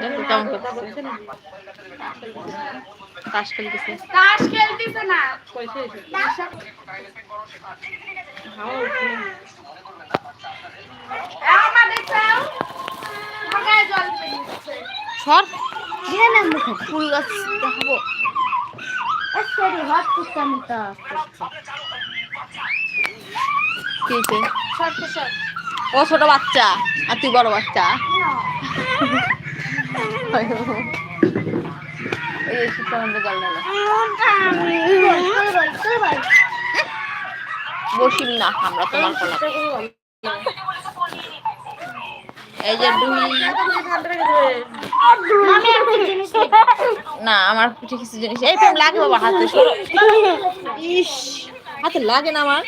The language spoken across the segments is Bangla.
দেখো কেমন করতেছে? তাস খেলতেছে। তাস খেলতেছে না। আমাদের চাও? মাথায় জল পেরিয়েছে সর। দিয়ে না ফুল গাছ দেখাবো। সরি হাত তো। ও ছোট বাচ্চা আর তুই বড় বাচ্চা। এই বসিম না, আমরা তোমার কোলা এই যে না আমার কিছু কিছু জিনিস। এই তো লাগে বাবা, হাতে ইস, হাতে লাগে না আমার।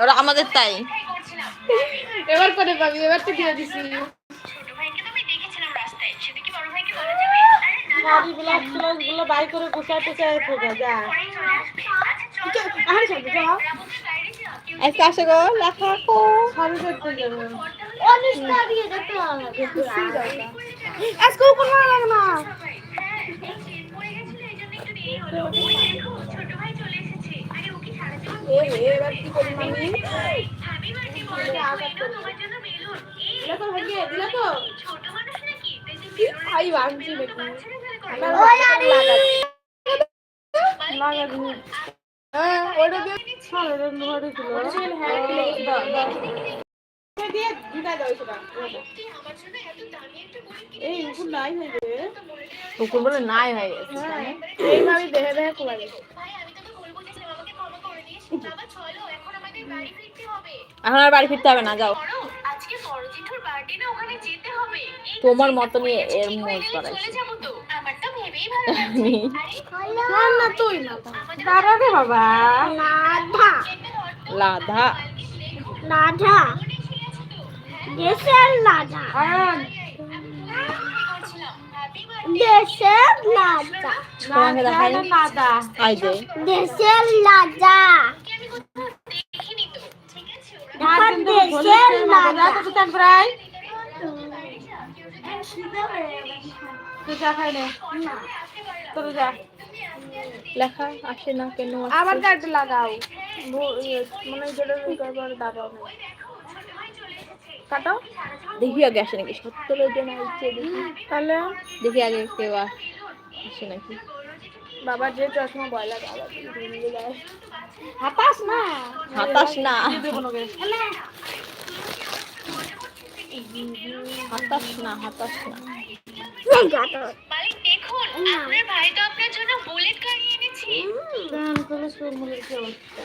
ওরা আমাদের তাই। এবার করে পাবি এবার তো দিয়ে দিছি। শাড়ি ব্লাউজ ফ্লাউজগুলো বাই করে গুছাই টুছাই ফোকা যা আরে শাড়ি যাও আজকে আসে গো লেখা। কো শাড়ি দেখতে যাবে অনুষ্কা দিয়ে দেখতে হবে। আজকে উপর না। হ্যাঁ ওটা দিয়ে ছাড়ো নোড়ে দিল হ্যাঁ দিয়ে দিদা দাও সেটা এই উপর নাই হয়ে গেছে। কুকুর বলে নাই হয়ে গেছে। এইভাবে দেহে দেহে কোলাবে এখন আর বাড়ি ফিরতে হবে না যাও। আজকে বড় জেঠুর বার্থডে না ওখানে যেতে হবে এই তোমার মতনই এর মোজ চলে করাইছে যাব তো। আমার তো ভেবেই ভালো লাগছে। আমি না না তুই না দাঁড়া রে বাবা। লাধা। নাধা দেশের আয়ান দেশের যে দেশের যা লেখা আসে না কেন আবার কাট লাগাও। ইয়ে, মানে যেটা দাবাও না কাটো দেখি আগে আসে নাকি? সত্তর জন দেখি। তাহলে? দেখি আগে কেউ আসে নাকি? বাবা যে চশমা যায় হাতাস না। হাতাস না। হাতাস না হাতাস না। আপনার ভাই তো আপনার জন্য বুলেট গাড়ি এনেছি। গান করে সুর মুখের কি অবস্থা?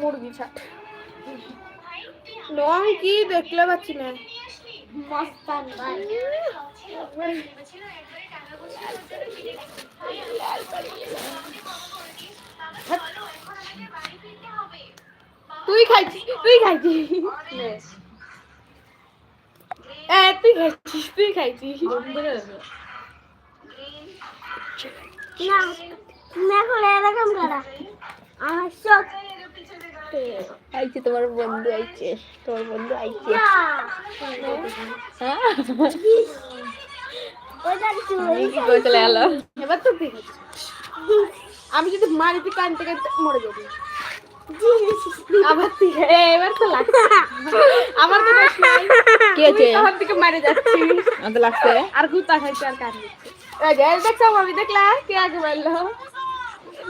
মুরগি ছাট। রং কি দেখলে পাচ্ছি না মস্তান তুই খাইছিস তুই খাইছিস এ তুই খাইছিস তুই খাইছিস না তুমি এখন এরকম করা আমার সব আইছে তোমার বন্ধু আইছে তোমার বন্ধু আইছে। হ্যাঁ? আমি এবার তো যদি মারিতে কানতে কানতে মরে যাবি। আবার এবার তো লাগছে। আমার তো কি হয়েছে? আমার দিকে মারে যাচ্ছি আমার তো লাগছে। আর গুতা খাইছে আর কান দিচ্ছে এই যে, এই দেখছ আমি দেখলা? কে আগে মারলো?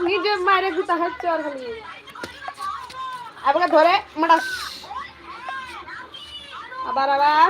নিজে মারে গুতা খাচ্ছে আর খালি। আবার ধরে মাটাস আবার আবার।